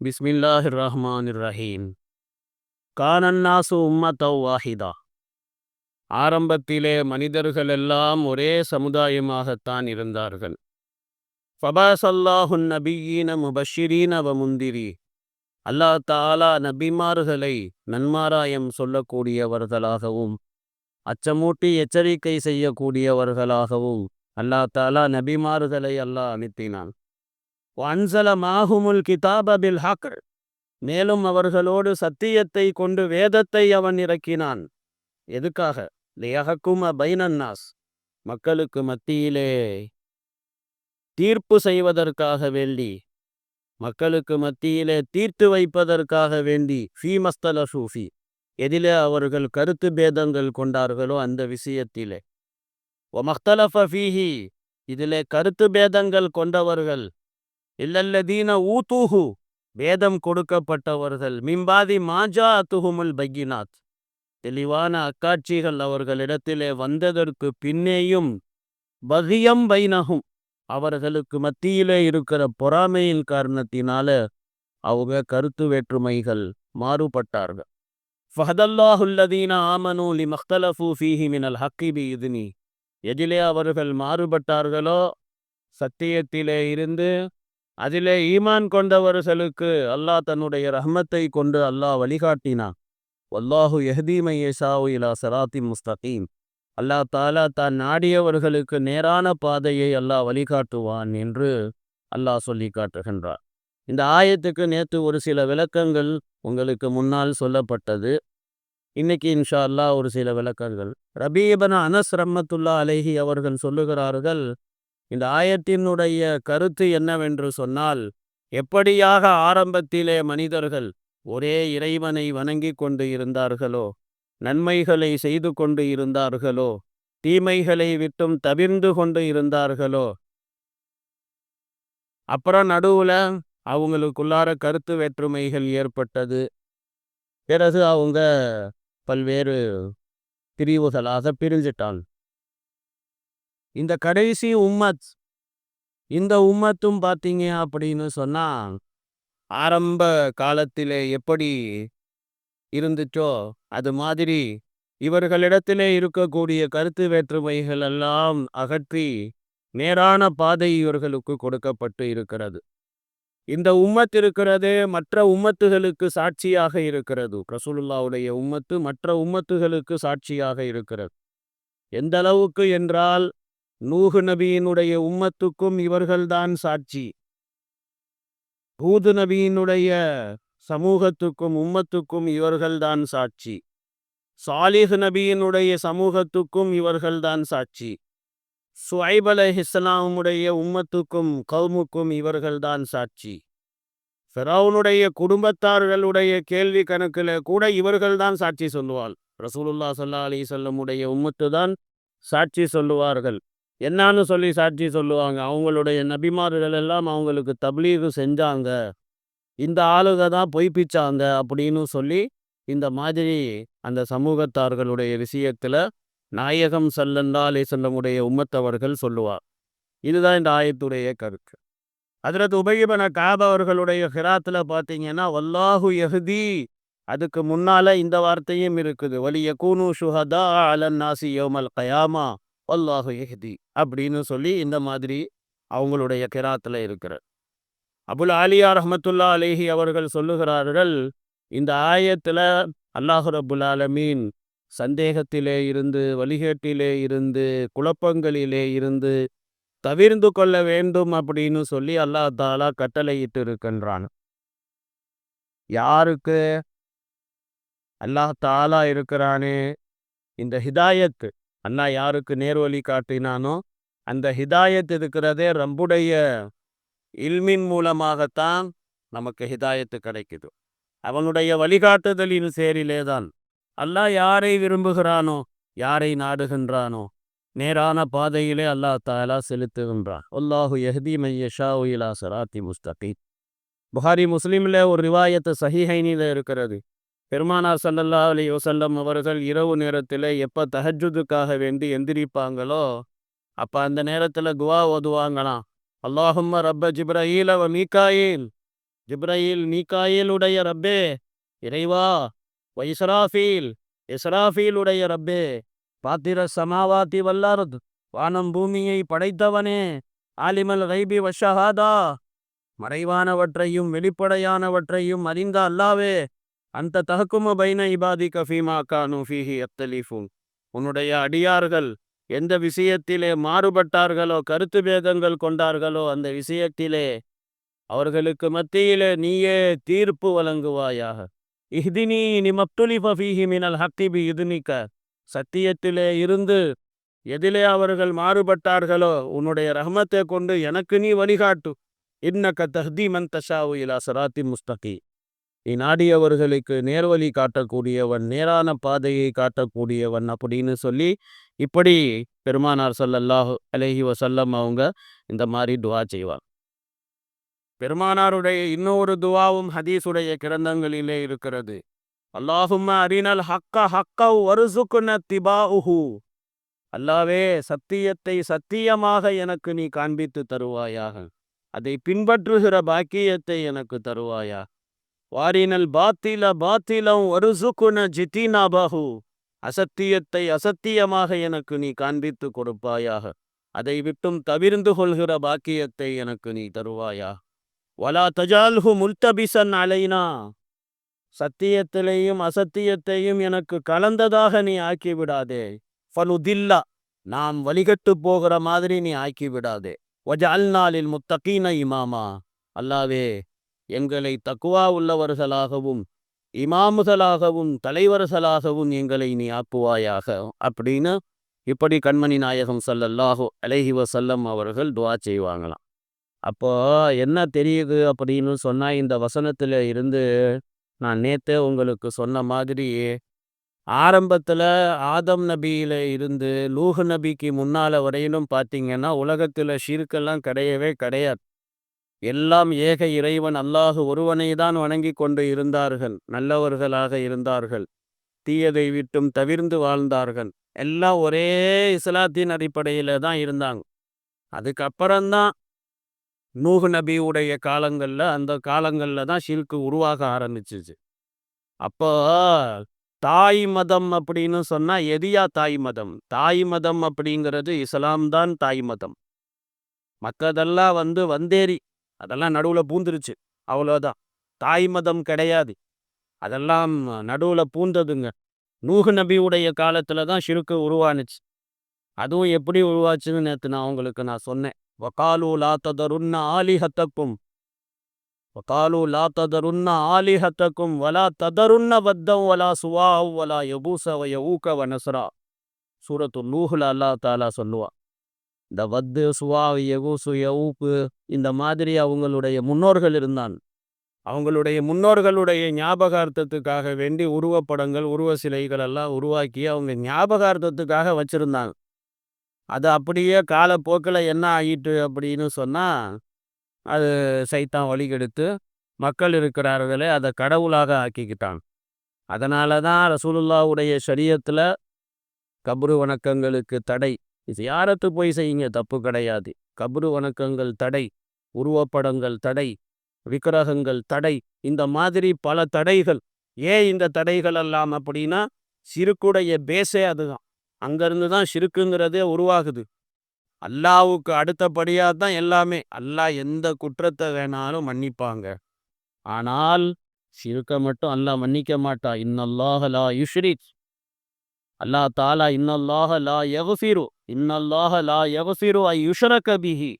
பிஸ்மில்லாஹிர் ரஹ்மான் ரஹீம் கானன்னாசு உம்மத்தவ் வாஹிதா. ஆரம்பத்திலே மனிதர்கள் எல்லாம் ஒரே சமுதாயமாகத்தான் இருந்தார்கள். ஃபபாசல்லாஹுன் நபியீன முபஷிரீன வ முந்திரி அல்லா தாலா நபிமார்களை நன்மாராயம் சொல்லக்கூடியவர்களாகவும் அச்சமூட்டி எச்சரிக்கை செய்யக்கூடியவர்களாகவும் அல்லா தாலா நபிமார்களை அல்லாஹ் அனுப்பினான். வன்சல மாஹுமுல் கிதாபபில் ஹக்கர் மேலும் அவர்களோடு சத்தியத்தை கொண்டு வேதத்தை அவன் இறக்கினான். எதுக்காக? லியஹக்கும பைனன்னாஸ் மக்களுக்கு மத்தியிலே தீர்ப்பு செய்வதற்காக வேண்டி. மக்களுக்கு மத்தியிலே தீர்த்து வைப்பதற்காக வேண்டி. ஃபீ மஸ்தல சூஃபி. எதிலே அவர்கள் கருத்து பேதங்கள் கொண்டார்களோ அந்த விஷயத்திலே. ஒமஹ்தலஃப ஃபீஹி. இதிலே கருத்து பேதங்கள் கொண்டவர்கள். இல்லல்லதீன ஊத்தூஹு வேதம் கொடுக்கப்பட்டவர்கள் மிம்பாதி மாஜா அத்துஹுமுல் பக்கினாத் தெளிவான அக்காட்சிகள் அவர்களிடத்திலே வந்ததற்கு பின்னேயும் பகியம் பைனகும் அவர்களுக்கு மத்தியிலே இருக்கிற பொறாமையின் காரணத்தினால அவங்க கருத்து வேற்றுமைகள் மாறுபட்டார்கள். ஃபஹதல்லாஹுல்லதீன ஆமனு லி மஹ்தலஃபு ஃபீஹி மினல் ஹக்கிபி இதுனி எதிலே அவர்கள் மாறுபட்டார்களோ சத்தியத்திலே இருந்து அதிலே ஈமான் கொண்டவர்களுக்கு அல்லாஹ் தன்னுடைய ரஹ்மத்தை கொண்டு அல்லாஹ் வழிகாட்டினான். வல்லாஹு எஹதீமையேசாவு இலா சராத்தி முஸ்தகீம். அல்லா தாலா தான் நாடியவர்களுக்கு நேரான பாதையை அல்லாஹ் வழிகாட்டுவான் என்று அல்லாஹ் சொல்லி காட்டுகின்றார் இந்த ஆயத்துக்கு நேற்று ஒரு சில விளக்கங்கள் உங்களுக்கு முன்னால் சொல்லப்பட்டது. இன்னைக்கு இன்ஷா அல்லா ஒரு சில விளக்கங்கள். ரபீபன அனஸ் ரம்மத்துல்லா அலேஹி அவர்கள் சொல்லுகிறார்கள் இந்த ஆயத்தினுடைய கருத்து என்னவென்று சொன்னால் எப்படியாக ஆரம்பத்திலே மனிதர்கள் ஒரே இறைவனை வணங்கி கொண்டு இருந்தார்களோ நன்மைகளை செய்து கொண்டு இருந்தார்களோ தீமைகளை விட்டும் தவிர்ந்து கொண்டு இருந்தார்களோ? அப்புறம் நடுவுல அவங்களுக்குள்ளார கருத்து வேற்றுமைகள் ஏற்பட்டது. பிறகு அவங்க பல்வேறு பிரிவுகளாக பிரிஞ்சிட்டான் இந்த கடைசி உம்மத். இந்த உம்மத்தும் பார்த்தீங்க அப்படின்னு சொன்னா ஆரம்ப காலத்திலே எப்படி இருந்துச்சோ அது மாதிரி இவர்களிடத்திலே இருக்கக்கூடிய கருத்து வேற்றுமைகள் எல்லாம் அகற்றி நேரான பாதை இவர்களுக்கு கொடுக்கப்பட்டு இருக்கிறது. இந்த உம்மத் இருக்கிறது மற்ற உம்மத்துகளுக்கு சாட்சியாக இருக்கிறது. ரசூலுல்லாவுடைய உம்மத்து மற்ற உம்மத்துகளுக்கு சாட்சியாக இருக்கிறது. எந்த அளவுக்கு என்றால் நூகு நபியினுடைய உம்மத்துக்கும் இவர்கள்தான் சாட்சி. ஹூது நபியினுடைய சமூகத்துக்கும் உம்மத்துக்கும் இவர்கள்தான் சாட்சி. சாலிஹ் நபியினுடைய சமூகத்துக்கும் இவர்கள்தான் சாட்சி. சுவைப் அலை இஸ்லாமுடைய உம்மத்துக்கும் கவுமுக்கும் இவர்கள்தான் சாட்சி. ஃபெரவுனுடைய குடும்பத்தார்களுடைய கேள்வி கணக்கில் கூட இவர்கள்தான் சாட்சி சொல்லுவாள். ரசூலுல்லா சல்லா அலி சொல்லமுடைய உம்மத்து தான் சாட்சி சொல்லுவார்கள். என்னான்னு சொல்லி சாட்சி சொல்லுவாங்க. அவங்களுடைய நபிமார்கள் எல்லாம் அவங்களுக்கு தப்லீகு செஞ்சாங்க. இந்த ஆளுக தான் பொய்ப்பிச்சாங்க அப்படின்னு சொல்லி இந்த மாதிரி அந்த சமூகத்தார்களுடைய விஷயத்தில் நாயகம் சல்லல்லா அலி சொல்லமுடைய உம்மத்தவர்கள் சொல்லுவார். இதுதான் இந்த ஆயத்துடைய கருத்து. அதில் உபயபன காப அவர்களுடைய ஹிராத்தில் பார்த்தீங்கன்னா வல்லாஹு எஹதி அதுக்கு முன்னால இந்த வார்த்தையும் இருக்குது. வலிய கூனு ஷுஹதா அலன் நாசி யோமல் கயாமா அல்லாஹு எஹதி அப்படின்னு சொல்லி இந்த மாதிரி அவங்களுடைய கிராத்தில் இருக்கிற அபுல் ஆலியா ரஹமத்துல்லா அலேஹி அவர்கள் சொல்லுகிறார்கள் இந்த ஆயத்தில் அல்லாஹு ரபுல் ஆலமீன் சந்தேகத்திலே இருந்து வழிகேட்டிலே இருந்து குழப்பங்களிலே இருந்து தவிர்ந்து கொள்ள வேண்டும் அப்படின்னு சொல்லி அல்லாஹ் தாலா கட்டளையிட்டு இருக்கின்றான் யாருக்கு? அல்லாஹ் தாலா இருக்கிறானே. இந்த ஹிதாயத்து. அண்ணா யாருக்கு நேர்வழி காட்டினானோ அந்த ஹிதாயத் இருக்கிறதே ரம்புடைய இல்மின் மூலமாகத்தான் நமக்கு ஹிதாயத்து கிடைக்குது. அவனுடைய வழிகாட்டுதலின் சேரிலேதான். அல்லாஹ் யாரை விரும்புகிறானோ யாரை நாடுகின்றானோ நேரான பாதையிலே அல்லாஹ் தாலா செலுத்துகின்றான். அல்லாஹு எஹதி மையஷா உயிலா சராத்தி முஸ்தகி புகாரி முஸ்லீமில் ஒரு ரிவாயத்து சஹிஹைனியில் இருக்கிறது. பெருமானார் சல்லல்லா அலி வசல்லம் அவர்கள் இரவு நேரத்தில் எப்போ தஹஜுதுக்காக வேண்டி எந்திரிப்பாங்களோ அப்போ அந்த நேரத்தில் குவா ஓதுவாங்களாம். அல்லாஹும்ம ரப்ப ஜிப்ரஹீல் அவ மீக்காயில் ஜிப்ரஹீல் மீக்காயில் உடைய ரப்பே இறைவா வைசராஃபீல் இஸ்ராஃபீல் உடைய ரப்பே பாத்திர சமாவாத்தி வல்லாரத் வானம் பூமியை படைத்தவனே ஆலிமல் ரைபி வஷஹாதா மறைவானவற்றையும் வெளிப்படையானவற்றையும் அறிந்த அல்லாவே அந்த தகக்கும பைன இபாதி கஃபீமா கானு ஃபீஹி அத்தலீஃபும் உன்னுடைய அடியார்கள் எந்த விஷயத்திலே மாறுபட்டார்களோ கருத்து பேதங்கள் கொண்டார்களோ அந்த விஷயத்திலே அவர்களுக்கு மத்தியிலே நீயே தீர்ப்பு வழங்குவாயாக. இஹ்தினி மப்துலி ஃபீஹி மினல் ஹக்கிபி இதுனிக்க சத்தியத்திலே இருந்து எதிலே அவர்கள் மாறுபட்டார்களோ உன்னுடைய ரஹமத்தை கொண்டு எனக்கு நீ வழிகாட்டு. இன்னக்க தஹ்தீமன் தஷாவு இலா சராத்தி முஸ்தகி நாடியவர்களுக்கு நேர்வழி காட்டக்கூடியவன் நேரான பாதையை காட்டக்கூடியவன் அப்படின்னு சொல்லி இப்படி பெருமானார் சல்லல்லாஹு அலஹி வசல்லம் அவங்க இந்த மாதிரி துவா செய்வார் பெருமானாருடைய இன்னொரு துவாவும் ஹதீஸுடைய கிரந்தங்களிலே இருக்கிறது. அல்லாஹும் அரினல் ஹக்க ஹக்க வருசுக்குன திபாஉஹு. அல்லாவே சத்தியத்தை சத்தியமாக எனக்கு நீ காண்பித்து தருவாயாக. அதை பின்பற்றுகிற பாக்கியத்தை எனக்கு தருவாயா வாரினல் பாத்தில பாத்திலம் வருசுக்குன ஜித்தினாபாஹு அசத்தியத்தை அசத்தியமாக எனக்கு நீ காண்பித்து கொடுப்பாயாக. அதை விட்டும் தவிர்ந்து கொள்கிற பாக்கியத்தை எனக்கு நீ தருவாயா? வலா தஜால்ஹு முல்தபிசன் அலைனா. சத்தியத்திலையும் அசத்தியத்தையும் எனக்கு கலந்ததாக நீ ஆக்கி விடாதே ஃபலுதில்லா. நாம் வழிகட்டு போகிற மாதிரி நீ ஆக்கி விடாதே நாளில் முத்தகீன இமாமா. அல்லாவே எங்களை தக்குவா உள்ளவர்களாகவும் இமாமுதலாகவும் தலைவர்களாகவும் எங்களை நீ ஆக்குவாயாக. அப்படின்னு இப்படி கண்மணி நாயகம் சல்லல்லாஹோ அலஹி வசல்லம் அவர்கள் துவா செய்வாங்களாம். அப்போ என்ன தெரியுது அப்படின்னு சொன்னா இந்த வசனத்துல இருந்து நான் நேத்தே உங்களுக்கு சொன்ன மாதிரி ஆரம்பத்துல ஆதம் நபியில இருந்து லூஹ் நபிக்கு முன்னால வரையிலும் பார்த்தீங்கன்னா உலகத்துல ஷிருக்கெல்லாம் கிடையவே கிடையாது. எல்லாம் ஏக இறைவன் அல்லாஹு ஒருவனை தான் வணங்கி கொண்டு இருந்தார்கள் நல்லவர்களாக இருந்தார்கள். தீயதை விட்டும் தவிர்ந்து வாழ்ந்தார்கள். எல்லாம் ஒரே இஸ்லாத்தின் அடிப்படையில தான் இருந்தாங்க. அதுக்கப்புறம்தான் நூஹ் நபியுடைய காலங்கள்ல அந்த காலங்கள்ல தான் ஷில்கு உருவாக ஆரம்பிச்சிச்சு. அப்போ தாய் மதம் அப்படின்னு சொன்னா எதியா தாய் மதம். தாய் மதம் அப்படிங்கிறது இஸ்லாம் தான் தாய் மதம். மற்றதெல்லாம் வந்து வந்தேரி அதெல்லாம் நடுவில் பூந்துருச்சு. அவ்வளோதான் தாய் மதம் கிடையாது. அதெல்லாம் நடுவில் பூந்ததுங்க. நூகு நபியுடைய காலத்தில் தான் ஷிருக்கு உருவானுச்சு. அதுவும் எப்படி உருவாச்சுன்னு நேற்று நான் உங்களுக்கு நான் சொன்னேன். வகாலு லாத்ததருன்ன ஆலிஹத்தக்கும். வகாலு லாத்ததருன்ன ஆலிஹத்தக்கும். வலா ததருன்ன வத்தம் வலா சுவா வலா யபூச யவூக்க வனசரா சூரத்து நூஹுல அல்லா தாலா சொல்லுவா. இந்த வத்து சுவா யகூசு யவுப்பு இந்த மாதிரி அவங்களுடைய முன்னோர்கள் இருந்தான். அவங்களுடைய முன்னோர்களுடைய ஞாபகார்த்தத்துக்காக வேண்டி உருவப்படங்கள் உருவ சிலைகள் எல்லாம் உருவாக்கி அவங்க ஞாபகார்த்தத்துக்காக வச்சிருந்தாங்க. அது அப்படியே காலப்போக்கில் என்ன ஆகிட்டு அப்படின்னு சொன்னால் அது சைத்தான் வழிகெடுத்து மக்கள் இருக்கிறார்களே அதை கடவுளாக ஆக்கிக்கிட்டாங்க. அதனால தான் ரசூலுல்லாவுடைய சரியத்தில் கபரு வணக்கங்களுக்கு தடை. யாரத்து போய் செய்யுங்க? தப்பு கிடையாது. கபரு வணக்கங்கள் தடை உருவப்படங்கள் தடை விக்கிரகங்கள் தடை இந்த மாதிரி பல தடைகள். ஏன் இந்த தடைகள் எல்லாம் அப்படின்னா சிறுக்குடைய பேஸே அதுதான். அங்கேருந்து தான் சிறுக்குங்கிறதே உருவாகுது. அல்லாவுக்கு அடுத்தபடியாக தான் எல்லாமே. அல்லாஹ் எந்த குற்றத்தை வேணாலும் மன்னிப்பாங்க. ஆனால் சிறுக்க மட்டும் அல்லாஹ் மன்னிக்க மாட்டா. இன்னல்லாஹலா லா அல்லா தாலா இன்னல்லாஹ லா யகுஃபிரு இன்னல்லாஹ லா யகுஃபிரு ஐ யுஷ்ரக பிஹி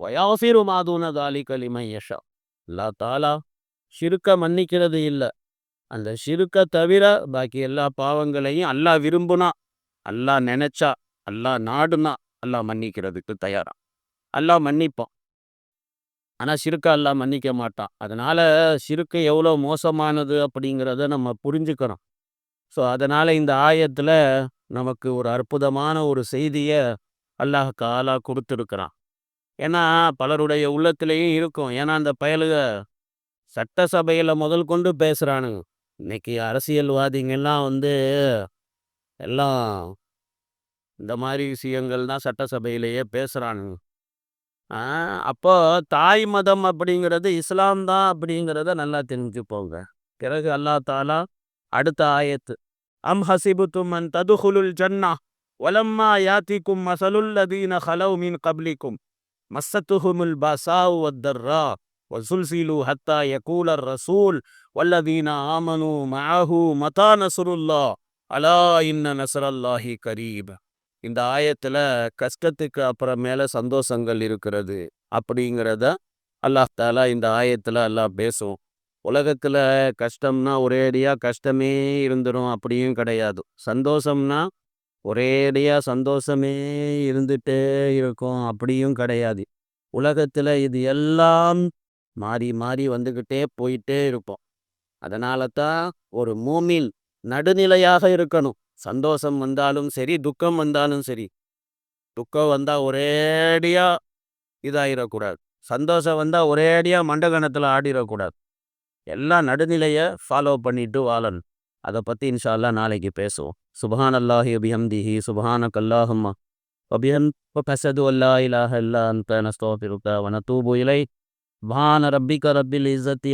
வயாஃபிரு மாதூன தாலி கலிமை யஷா. அல்லா தாலா ஷிருக்க மன்னிக்கிறது இல்லை. அந்த ஷிருக்க தவிர பாக்கி எல்லா பாவங்களையும் அல்லா விரும்புனா அல்லா நினைச்சா அல்லா நாடுனா அல்லாஹ் மன்னிக்கிறதுக்கு தயாரா? அல்லாஹ் மன்னிப்பான். ஆனால் சிறுக்க அல்லா மன்னிக்க மாட்டான். அதனால சிறுக்கு எவ்வளோ மோசமானது அப்படிங்கிறத நம்ம புரிஞ்சுக்கிறோம் ஸோ அதனால் இந்த ஆயத்தில் நமக்கு ஒரு அற்புதமான ஒரு செய்தியை அல்லாஹ் காலா கொடுத்துருக்குறான். ஏன்னா பலருடைய உள்ளத்திலையும் இருக்கும். ஏன்னா அந்த பயலுக சட்டசபையில் முதல் கொண்டு பேசுகிறானுங்க இன்னைக்கு அரசியல்வாதிங்கெல்லாம் வந்து எல்லாம் இந்த மாதிரி விஷயங்கள் தான் சட்டசபையிலேயே பேசுகிறானுங்க அப்போது அப்போ தாய் மதம் அப்படிங்கிறது இஸ்லாம் தான் அப்படிங்கிறத நல்லா தெரிஞ்சுப்போங்க பிறகு அல்லா தாலா அடுத்த ஆயத்து அம் ஹசிபுத்தும் அன் ததுகுலுல் ஜன்னா ஒலம்மா யாத்திக்கும் மசலுல்லதீன ஹலவு மின் கப்லிக்கும் மஸ்ஸத்துஹுமுல் பசாவு வத்தர்ரா வசுல்சிலு ஹத்தா யகூலர் ரசூல் வல்லதீன ஆமனு மஹு மதா நசுருல்லா அலா இன்ன நசரல்லாஹி கரீப் இந்த ஆயத்துல கஷ்டத்துக்கு அப்புறமேல மேல சந்தோஷங்கள் இருக்கிறது அப்படிங்கிறத அல்லாஹ் தாலா இந்த ஆயத்துல எல்லாம் பேசும் உலகத்துல கஷ்டம்னா ஒரேடியா கஷ்டமே இருந்துடும் அப்படியும் கிடையாது. சந்தோஷம்னா ஒரேடியாக சந்தோஷமே இருந்துட்டே இருக்கும் அப்படியும் கிடையாது. உலகத்துல இது எல்லாம் மாறி மாறி வந்துக்கிட்டே போயிட்டே இருப்போம். அதனால தான் ஒரு மூமில் நடுநிலையாக இருக்கணும். சந்தோஷம் வந்தாலும் சரி துக்கம் வந்தாலும் சரி. துக்கம் வந்தால் ஒரேடியா இதாகிடக்கூடாது சந்தோஷம் வந்தால் ஒரேடியாக மண்டகணத்தில் ஆடிடக்கூடாது எல்லாம் நடுநிலையை ஃபாலோ பண்ணிட்டு வாழணும் அதை பற்றி இன்ஷால்லா நாளைக்கு பேசுவோம் சுபஹான் அல்லாஹி அபிஹம்திஹி சுபஹான கல்லாஹம்மா وبهم وفسد لا إله إلا أنت نستغفرك ونتوب إليك سبحان ربك رب العزة